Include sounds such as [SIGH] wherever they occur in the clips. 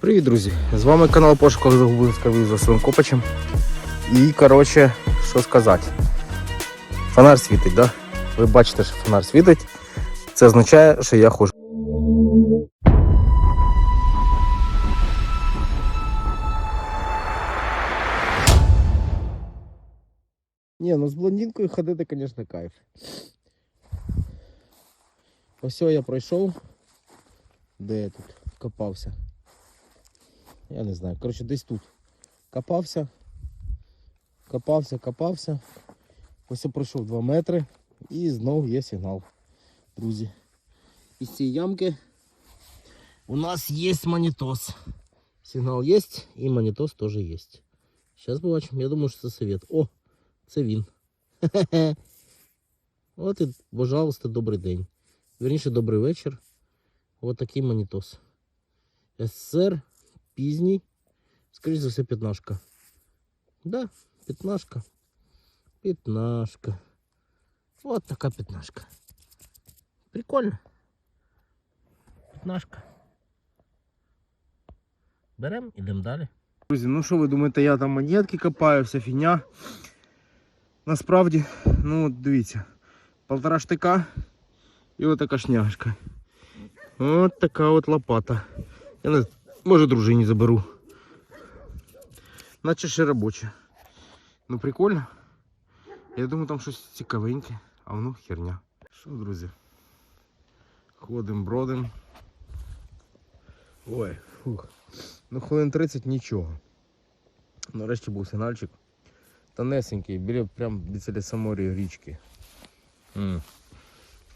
Привіт, друзі! З вами канал Пошука Загубинська за своїм копачем. І, коротше, що сказати. Фонар світить, да? Ви бачите, що фонар світить. Це означає, що я ходжу. Ні, ну з блондинкою ходити, звісно, кайф. Ось я пройшов. Де я тут копався? Я не знаю. Коротше, десь тут. Копався. Копався, копався. Ось я пройшов 2 метри і знову є сигнал. Друзі. Із цієї ямки у нас є монітос. Сигнал є і монітос теж є. Зараз побачимо. Я думаю, що це совет. О, це він. Хе-хе. [LAUGHS] От і, пожалуйста, добрий день. Вірніше, добрий вечір. Ось такий монітос. СССР пізній. Скоріше за все, п'ятнашка. Да, п'ятнашка. П'ятнашка. От така п'ятнашка. Прикольно. П'ятнашка. Беремо, ідемо далі. Друзі, ну що ви думаєте, я там монетки копаю, вся фігня. Насправді, ну дивіться, полтора штика і от така шняшка. От така от лопата. Я не може дружині заберу. Наче ще робоча. Ну прикольно. Я думаю, там щось цікавеньке, а воно херня. Що, друзі? Ходим, бродим. Ой, фух. Ну хвилин 30 нічого. Нарешті був сигнальчик. Тонесенький, біля прям біля самої річки.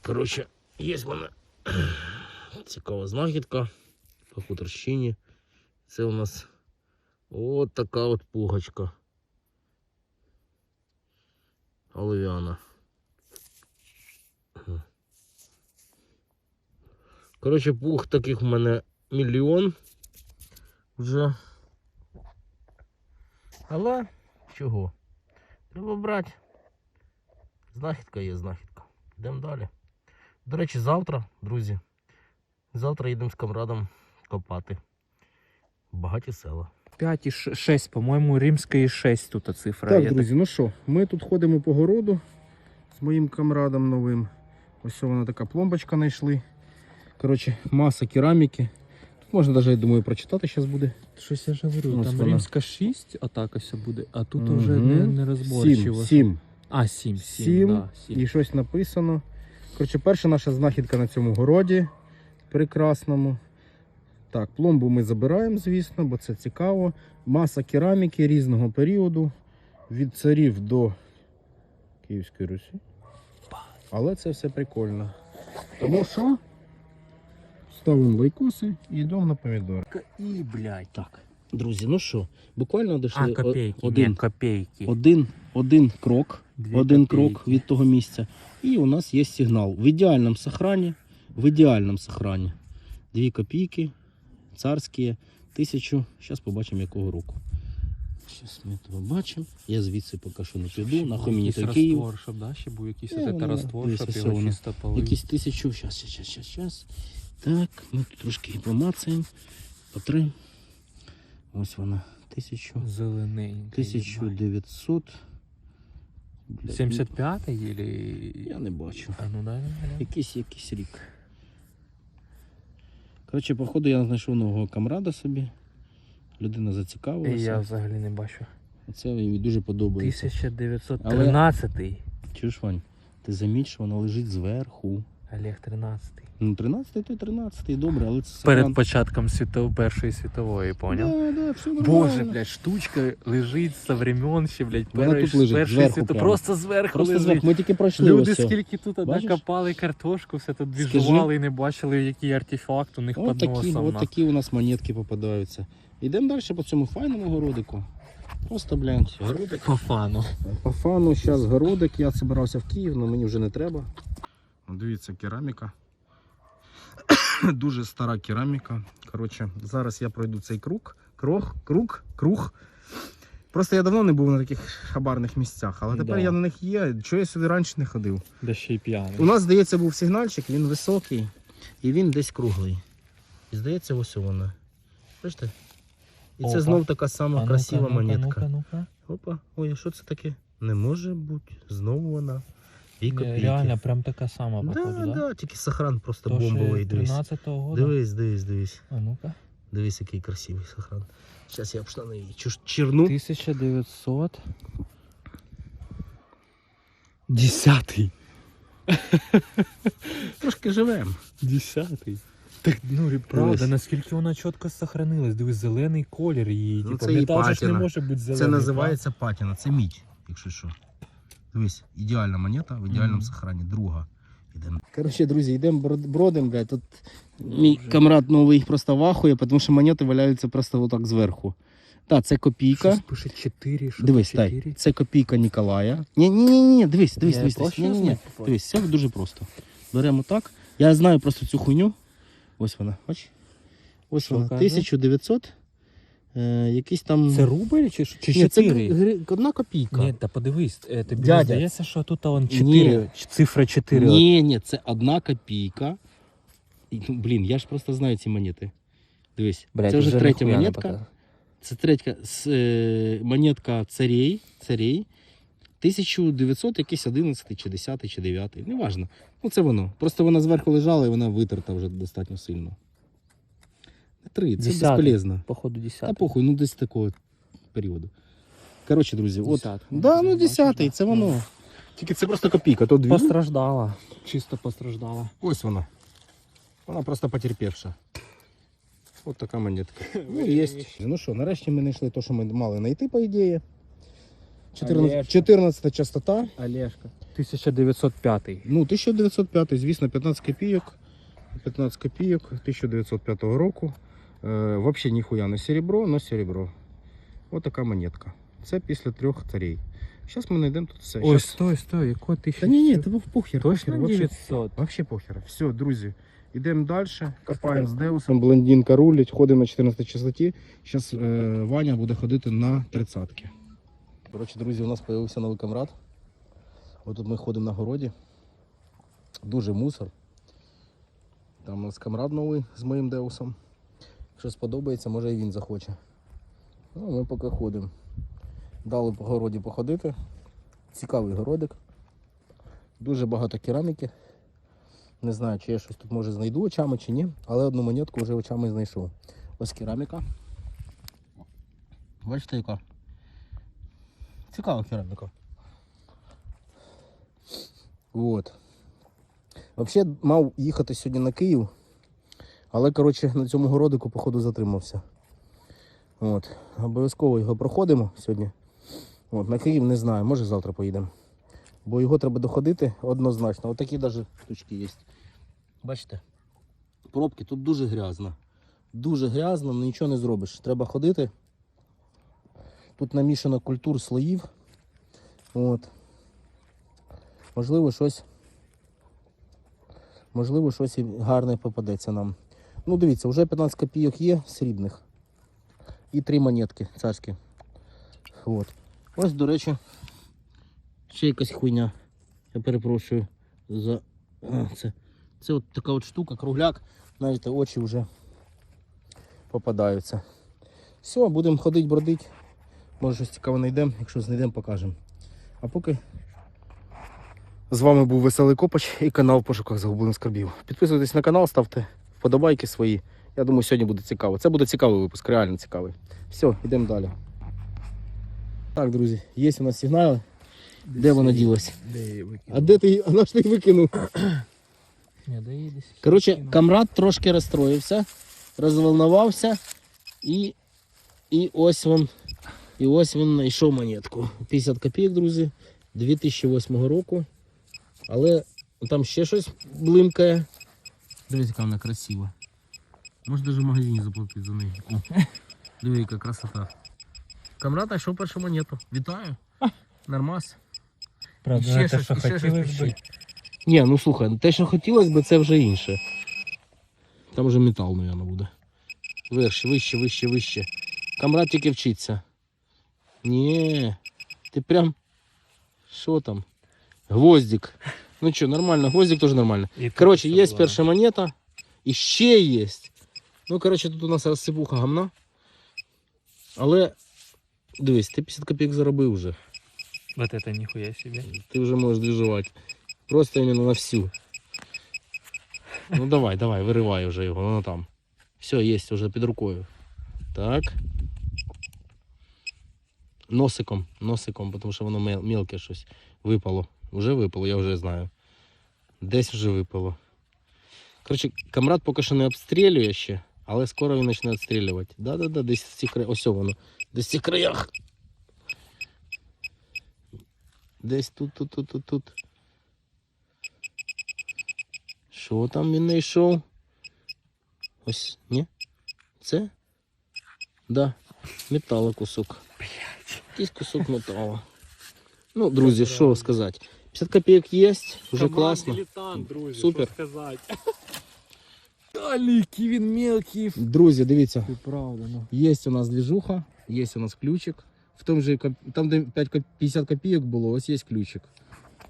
Коротше, є в мене цікава знахідка по хуторщині. Це у нас от така от пугачка. Олов'яна. Коротше, пух таких в мене мільйон вже. Але чого? Треба брати. Знахідка є знахідка. Йдемо далі. До речі, завтра, друзі, завтра їдемо з камрадом копати. Багаті села. 5 і 6, по-моєму, римська і 6 тут цифра. Так, Я друзі, ну що, ми тут ходимо по городу з моїм камрадом новим. Ось вона така пломбочка знайшли. Коротше, маса кераміки. Тут можна навіть, я думаю, прочитати зараз буде. Щось я ж говорю, Ось там вона. римська 6, атака ся буде, а тут Мгм. вже не, не розборчиво. Сім, сім. А, 7, 7, Сім. да, 7. І щось написано. Коротше, перша наша знахідка на цьому городі прекрасному. Так, пломбу ми забираємо, звісно, бо це цікаво. Маса кераміки різного періоду. Від царів до Київської Русі. Але це все прикольно. Тому що ставимо лайкоси і йдемо на помідори. І, блядь. Так, друзі, ну що, буквально А, дійшли копейки, один, ні, копейки. один, один крок. Дві один копейки. крок від того місця. І у нас є сигнал. В ідеальному сохрані. В ідеальному сохрані. Дві копійки. Царські. Тисячу. Зараз побачимо якого року. Зараз ми це побачимо. Я звідси поки що не піду. Нахуй мені той Київ. раствор, щоб, да, ще був якийсь Е, воно, раствор, дивись, щоб його воно. чисто полив. Якісь тисячу. Зараз, зараз, зараз, зараз. Так, ми тут трошки помацаємо. Потрим. Ось вона. Тисячу. Зелененький. 1900. Блядь, 75-й или... Я не бачу. А ну дай, дай. Якийсь якийсь рік. Коротше, походу я знайшов нового камрада собі. Людина зацікавилася. І Я взагалі не бачу. Це мені дуже подобається. 1913-й. Чуєш, Вань? Ти заміть, що вона лежить зверху. Олег 13-й. Ну, 13 то 13 добре, але це Перед сохран- початком світов... Першої світової, поняв? Да, да, все нормально. Боже, блядь, штучка лежить со времен ще, блядь, Вона першої, тут лежить, першої зверху світу. прямо. Просто зверху Просто лежить. зверху. Ми тільки пройшли Люди ось все. скільки тут Бачиш? копали картошку, все тут Скажи. двіжували і не бачили, який артефакт у них От під такі, носом. от на. такі у нас монетки попадаються. Йдемо далі по цьому файному городику. Просто, блядь, городик. По фану. По фану зараз городик, я збирався в Київ, але мені вже не треба. Дивіться, кераміка. [COUGHS] Дуже стара кераміка. Коротше, зараз я пройду цей круг. Круг, круг, круг. Просто я давно не був на таких хабарних місцях, але тепер Да. я на них є. Чого я сюди раніше не ходив? Да ще й п'яний. У нас, здається, був сигнальчик, він високий і він десь круглий. І здається, ось вона. Бачите? І Опа. це знов така сама А красива ну-ка, монетка. Ну-ка, ну-ка. Опа, ой, а що це таке? Не може бути. Знову вона. Дві копійки. Реально, прям така сама, да, походу, да, да? тільки сохран просто То бомбовий, дивись. 13-го года. Дивись, дивись, дивись. А ну-ка. Дивись, який красивий сохран. Зараз я б штани її черну. 1900. Десятий. [LAUGHS] Трошки живемо. Десятий. Так, ну, правда, Дивись. наскільки вона чітко сохранилась. Дивись, зелений колір її. Ну, типу, це її метал же ж не може бути зелений. Це називається патіна, це мідь, якщо що. Дивись, ідеальна монета в ідеальному Мгм. сохрані. Друга. Йдемо. Коротше, друзі, йдемо бродом, блядь. Тут мій камрад новий просто вахує, тому що монети валяються просто отак зверху. Так, це копійка. Щось пише 4, що Дивись, 4. тай. Це копійка Ніколая. Ні, ні, ні, ні, дивись, дивись, дивись. просто Ні, ні, ні. Дивись, все дуже просто. Беремо так. Я знаю просто цю хуйню. Ось вона, бач. Ось вона. каже? 1900. Е, якийсь там. Це рубль чи, чи Ні, 4? гри- гри- одна копійка. Ні, та подивись, е, тобі Дядя. не здається, що тут он Ні. цифра 4. Ні, ні, це одна копійка. І, ну, блін, я ж просто знаю ці монети. Дивись, це вже третя монетка. Це третя с- е, монетка царей, царей. 1900 якийсь 11 чи 10 чи 9. Неважно. Ну це воно. Просто вона зверху лежала і вона витерта вже достатньо сильно. Три, це Десятий. безполезно. Походу, Та 10. похуй, ну десь такого періоду. Коротше, друзі, от. Десятий. Да, ну Бачиш, 10 да. це воно. Тільки це просто копійка, то дві. Постраждала. Чисто постраждала. Ось вона. Вона просто потерпівша. Ось така монетка. [LAUGHS] Ну, є. Ну що, нарешті ми знайшли те, що ми мали знайти, по ідеї. 14, Олешка. 14 частота. Олешка. 1905. Ну, 1905, звісно, 15 копійок. 15 копійок 1905 року. Е, взагалі ніхуя не серебро, но серебро. Ось така монетка. Це після трьох царей. Зараз ми знайдемо тут все. Ой, Щас- стой, стой, якого ти Та ні, ні, це був похер. Точно похер, 900? Вообще похер. Все, друзі, йдемо далі. Копаємо з Деусом. Блондинка рулить, ходимо на 14 частоті. Зараз е, Ваня буде ходити на 30-ки. Коротше, друзі, у нас з'явився новий камрад. Ось тут ми ходимо на городі. Дуже мусор. Там у нас камрад новий з моїм Деусом. Якщо сподобається, може і він захоче. Ну, ми поки ходимо. Дали по городі походити. Цікавий городик. Дуже багато кераміки. Не знаю, чи я щось тут може знайду очами чи ні, але одну монетку вже очами знайшов. Ось кераміка. Бачите, яка? Цікава кераміка. От. Взагалі мав їхати сьогодні на Київ, але коротше на цьому городику, походу, затримався. От. Обов'язково його проходимо сьогодні. От, на Київ не знаю, може завтра поїдемо. Бо його треба доходити однозначно. Отакі навіть штучки є. Бачите? Пробки тут дуже грязно. Дуже грязно, нічого не зробиш. Треба ходити. Тут намішано культур слоїв. От. Можливо, щось. Можливо, щось гарне попадеться нам. Ну, дивіться, вже 15 копійок є срібних. І три монетки царські. От. Ось, до речі, ще якась хуйня. Я перепрошую за це. Це от така от штука, кругляк. Знаєте, очі вже попадаються. Все, будемо ходити, бродити. Може щось цікаве знайдемо, якщо знайдемо, покажемо. А поки з вами був Веселий Копач і канал в пошуках загублених скарбів. Підписуйтесь на канал, ставте вподобайки свої. Я думаю, сьогодні буде цікаво. Це буде цікавий випуск, реально цікавий. Все, йдемо далі. Так, друзі, є у нас сигнали. Де вона ділась? Де її викинув? А де ти її? [LAUGHS] Вона ж ти викинув. Ні, де її десь? Коротше, камрад трошки розстроївся, розволнувався і, і ось він. І ось він знайшов монетку. 50 копійок, друзі, 2008 року. Але там ще щось блимкає. Дивіться, яка вона красива. Може навіть в магазині заплатити за неї. О, Диви, яка красота. Камрад знайшов першу монету. Вітаю. Нормас. Правда, ще не те, що ще хотілося. Ні, ну слухай, те, що хотілося б, це вже інше. Там вже метал, мабуть, буде. Вище, вище, вище, вище. Камрад тільки вчиться. Ні. Ти прям. Що там? Гвоздик. Ну що, нормально, гвоздик теж нормально. Тут Коротше, все є перша монета. І ще є. Ну, коротше, тут у нас розсипуха гамна. Але дивись, ти 50 копійок заробив вже. Вот это нихуя себе. Ти вже можеш двіжувати. Просто іменно на всю. Ну давай, давай, виривай вже його, воно там. Все, є вже під рукою. Так. Носиком, носиком, тому що воно мел- мелке щось випало. Вже випало, я вже знаю. Десь вже випало. Коротше, камрад поки що не обстрілює ще, але скоро він почне відстрілювати. Да-да-да, десь в цих краях. Ось воно. Десь в цих краях. Десь тут, тут, тут, тут, тут. Що там він знайшов? Ось, ні? Це? Да. Металу кусок. Якийсь кусок металу. Ну, друзі, що сказати. 50 копійок є, вже класно. Дилетант, друзі, Супер. що сказати. [LAUGHS] Далекий він мелкий. Друзі, дивіться, Ти правда, ну. є у нас движуха, є у нас ключик. В тому же, там, де 5 коп- 50 копійок було, ось є ключик.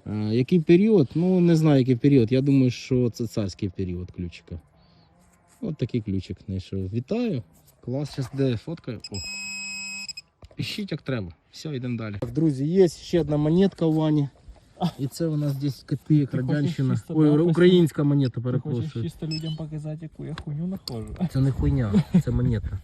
А, який період? Ну, не знаю, який період. Я думаю, що це царський період ключика. От такий ключик знайшов. Вітаю. Клас, зараз де фоткаю. О. Пишіть як треба. Все, йдемо далі. Так, друзі, є ще одна монетка у Вані. І це у нас 10 копійок радянщина. чисто, Ой, да, українська монета, Ти хочеш перепрошую. чисто людям показати, яку я хуйню нахожу. [LAUGHS] Це не хуйня, це монета.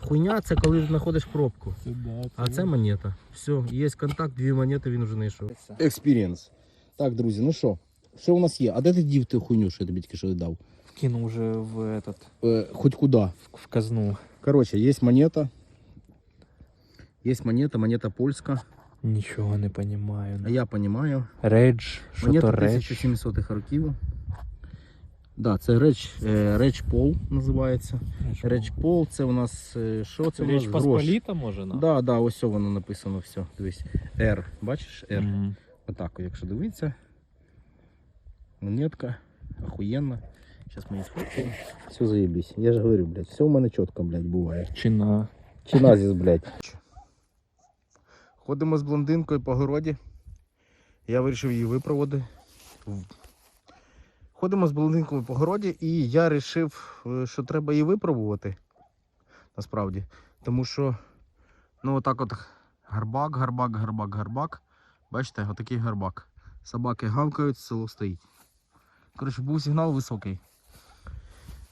Хуйня це коли знаходиш пробку. Це да, А це монета. Все, є контакт, дві монети він вже знайшов. Експірієнс. Так, друзі, ну що? Що у нас є? А де ти дів ту хуйню, що я тобі тільки що дав? Кинул уже в этот, Е, хоч куди. в, в казну. Коротше, є монета. Є монета, монета польська. Нічого не понимаю. А я розумію. Редж, що Монета то редж. 1700-х років. Да, це реч, е, реч Пол називається. Реч Пол, це у нас е, що це у нас? Річ Грош. Посполіта, може, на? Да, да, ось воно написано все. Дивись. R. Бачиш? R. Мгм. Отак, якщо дивитися. Монетка. Охуєнно. Зараз ми її сфоткаємо. Все заєбісь. Я ж говорю, блядь, все у мене чітко, блядь, буває. Чина. Чи назіс, блядь. Ходимо з блондинкою по городі. Я вирішив її випроводити. Ходимо з блондинкою по городі і я вирішив, е, що треба її випробувати. Насправді. Тому що, ну отак от гарбак, гарбак, гарбак, гарбак. Бачите, отакий гарбак. Собаки гавкають, село стоїть. Коротше, був сигнал високий.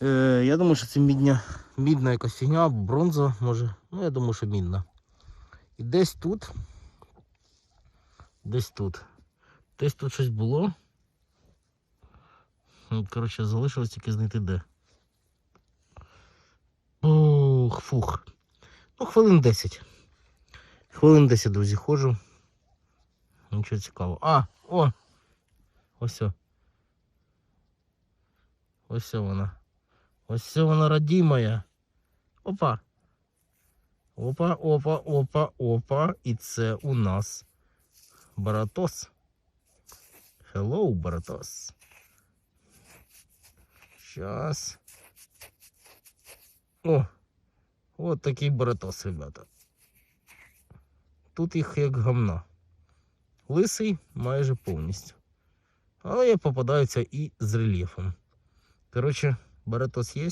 Е, я думаю, що це мідня, мідна якась фігня, бронза, може. Ну, я думаю, що мідна. І десь тут. Десь тут. Десь тут щось було. Ну, Коротше, залишилось тільки знайти де. Ух, фух. Ну, хвилин 10. Хвилин 10, друзі, ходжу. Нічого цікавого. А, о! Ось. Ось вона. Ось вона родимая. Опа. Опа, опа, опа, опа. І це у нас Баратос. Hello, Баратос. Щас. О, от такий Баратос, ребята. Тут їх як гамна. Лисий майже повністю. Але я попадаються і з рельєфом. Коротше, Баратос є.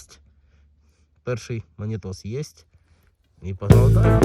Перший монітос є. І далі.